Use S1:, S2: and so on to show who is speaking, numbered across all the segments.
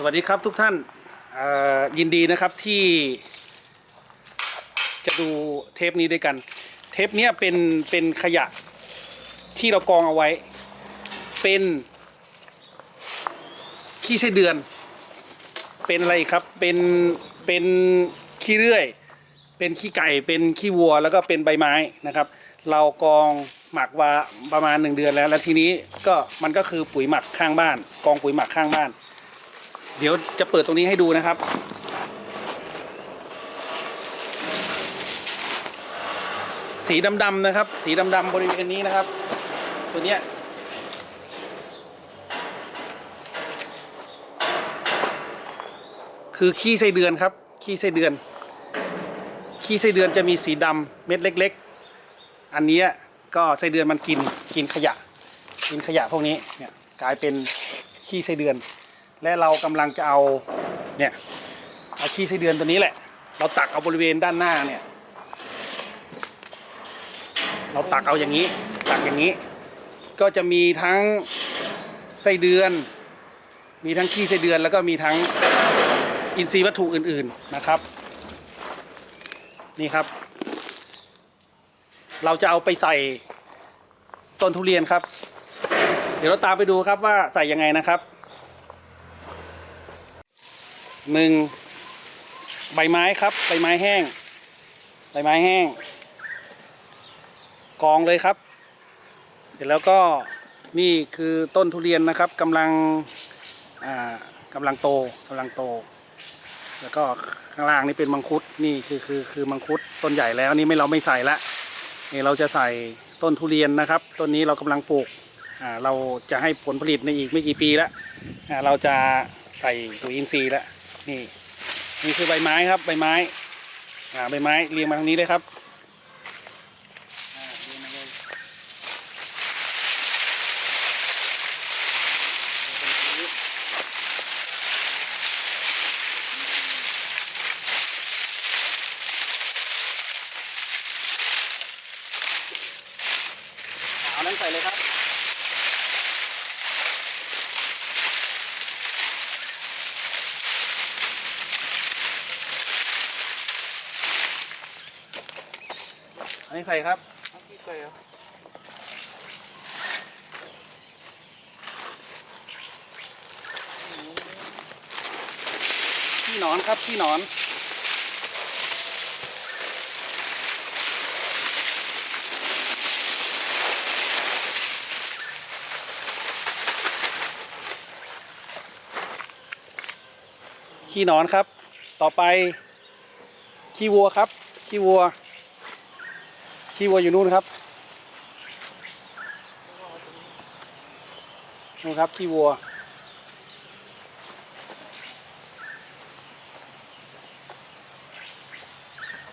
S1: สวัสดีครับทุกท่านยินดีนะครับที่จะดูเทปนี้ด้วยกัน เทปนี้เป็นเป็นขยะที่เรากองเอาไว้ เป็นขี้ไส้เดือน เป็นอะไรครับเป็นเป็นขี้เรื่อย เป็นขี้ไก่เป็นขี้วัวแล้วก็เป็นใบไม้นะครับ เรากองหมักว่าประมาณหนึ่งเดือนแล้ว แล้วทีนี้ก็มันก็คือปุ๋ยหมักข้างบ้าน กองปุ๋ยหมักข้างบ้าน เดี๋ยวจะเปิดตรงนี้ให้ดูนะครับ สีดำๆนะครับ สีดำๆบริเวณนี้นะครับ ตัวเนี้ยคือขี้ไส้เดือนครับ ขี้ไส้เดือน ขี้ไส้เดือนจะมีสีดำเม็ดเล็ก ๆ อันนี้ก็ไส้เดือนมันกินกินขยะ กินขยะพวกนี้เนี่ยกลายเป็นขี้ไส้เดือน และเรากำลังจะเอาเนี่ยเอาขี้ไส้เดือนตัวนี้แหละ เราตักเอาบริเวณด้านหน้าเนี่ย เราตักเอาอย่างนี้ ตักอย่างนี้ ก็จะมีทั้งไส้เดือน มีทั้งขี้ไส้เดือนแล้วก็มีทั้งอินทรีย์วัตถุอื่น ๆนะครับ นี่ครับ เราจะเอาไปใส่ต้นทุเรียนครับ เดี๋ยวเราตามไปดูครับว่าใส่ยังไงนะครับ หนึ่งใบไม้ครับ ใบไม้แห้ง ใบไม้แห้ง กองเลยครับ เสร็จแล้วก็นี่คือต้นทุเรียนนะครับกำลังอ่ากำลังโตกำลังโต แล้วก็ข้างล่างนี่เป็นมังคุดนี่คือคือคือมังคุดต้นใหญ่แล้วนี่ไม่เราไม่ใส่ละนี่เราจะใส่ต้นทุเรียนนะครับต้นนี้เรากำลังปลูกอ่าเราจะให้ผลผลิตในอีกไม่กี่ปีแล้วอ่าเราจะใส่ปุ๋ยอินทรีย์แล้ว นี่นี่คือใบไม้ครับใบไม้อ่าใบไม้เรียงมาทางนี้เลยครับเรียงมาเลยเอานั้นใส่เลยครับ อันนี้ใส่ครับ
S2: ที่ใส่ครับ
S1: ขี้หนอนครับขี้หนอนขี้หนอนครับ ต่อไปขี้วัวครับขี้วัว ขี้วัวอยู่นู่นครับนู่นครับขี้วัว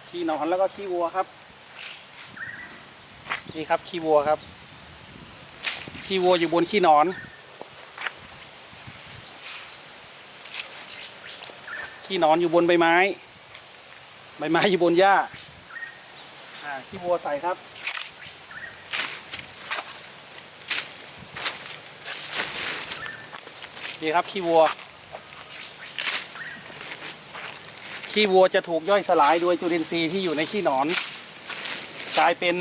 S1: ขี้หนอนแล้วก็ขี้วัวครับนี่ครับขี้วัวครับขี้วัวอยู่บนขี้หนอนขี้หนอนอยู่บนใบไม้ ใบไม้อยู่บนหญ้า อ่าขี้วัวใส่ครับนี่ครับขี้วัว ขี้วัวจะถูกย่อยสลายโดยจุลินทรีย์ที่อยู่ในขี้หนอน กลายเป็น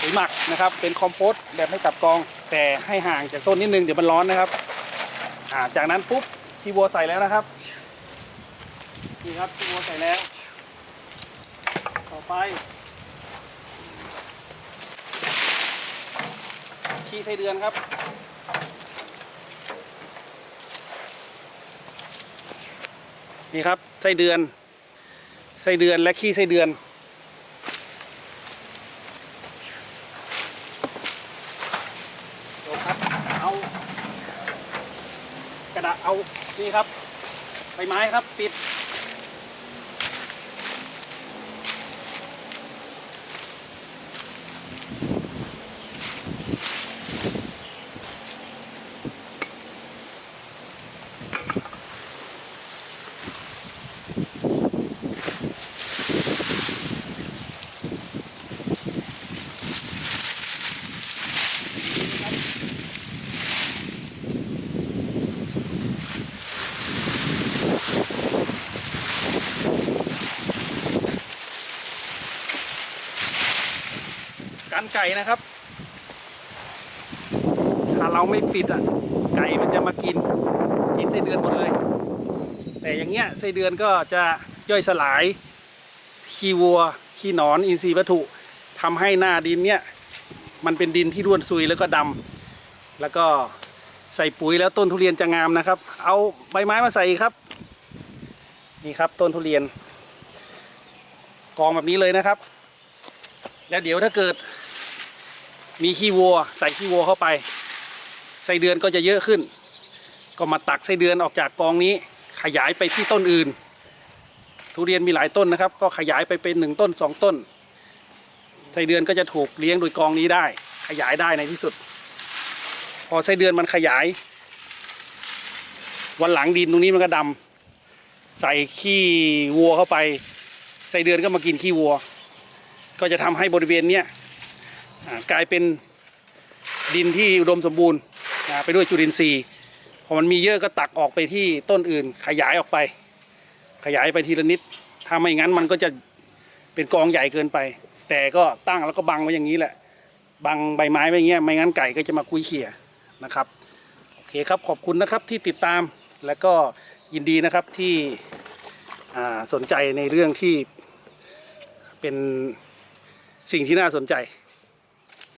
S1: ปุ๋ยหมักนะครับ เป็นคอมโพสต์แบบไม่จับกอง แต่ให้ห่างจากต้นนิดนึงเดี๋ยวมันร้อนนะครับจากนั้นปุ๊บขี้วัวใส่แล้วนะครับนี่ครับขี้วัวใส่แล้ว ไปขี้ไส้เดือนครับ นี่ครับไส้เดือนไส้เดือนและขี้ไส้เดือนดูครับเอากระดาษเอานี่ครับใบไม้ครับปิด ไก่นะครับ ถ้าเราไม่ปิดอะ ไก่มันจะมากิน กินไส้เดือนหมดเลย แต่อย่างเงี้ยไส้เดือนก็จะย่อยสลายขี้วัวขี้หนอนอินทรีย์วัตถุทำให้หน้าดินเนี่ยมันเป็นดินที่ร่วนซุยแล้วก็ดำแล้วก็ใส่ปุ๋ยแล้วต้นทุเรียนจะงามนะครับ เอาใบไม้มาใส่ครับ นี่ครับต้นทุเรียน กองแบบนี้เลยนะครับ แล้วเดี๋ยวถ้าเกิด มีขี้วัว ใส่ขี้วัวเข้าไปไส้เดือนก็จะเยอะขึ้น ก็มาตักไส้เดือนออกจากกองนี้ ขยายไปที่ต้นอื่น ทุเรียนมีหลายต้นนะครับ ก็ขยายไปเป็นหนึ่งต้นสองต้นไส้เดือนก็จะถูกเลี้ยงโดยกองนี้ได้ ขยายได้ในที่สุด พอไส้เดือนมันขยาย วันหลังดินตรงนี้มันก็ดำใส่ขี้วัวเข้าไปไส้เดือนก็มากินขี้วัว ก็จะทำให้บริเวณเนี้ย กลายเป็นดินที่อุดมสมบูรณ์ไปด้วยจุลินทรีย์พอมันมีเยอะก็ตักออกไปที่ต้นอื่น ขยายออกไป ขยายไปทีละนิด ถ้าไม่งั้นมันก็จะเป็นกองใหญ่เกินไป แต่ก็ตั้งแล้วก็บังไว้อย่างนี้แหละ บังใบไม้ไว้อย่างเงี้ยไม่งั้นไก่ก็จะมาคุยเขี่ยนะครับโอเคครับขอบคุณนะครับที่ติดตามและก็ยินดีนะครับที่สนใจในเรื่องที่เป็นสิ่งที่น่าสนใจ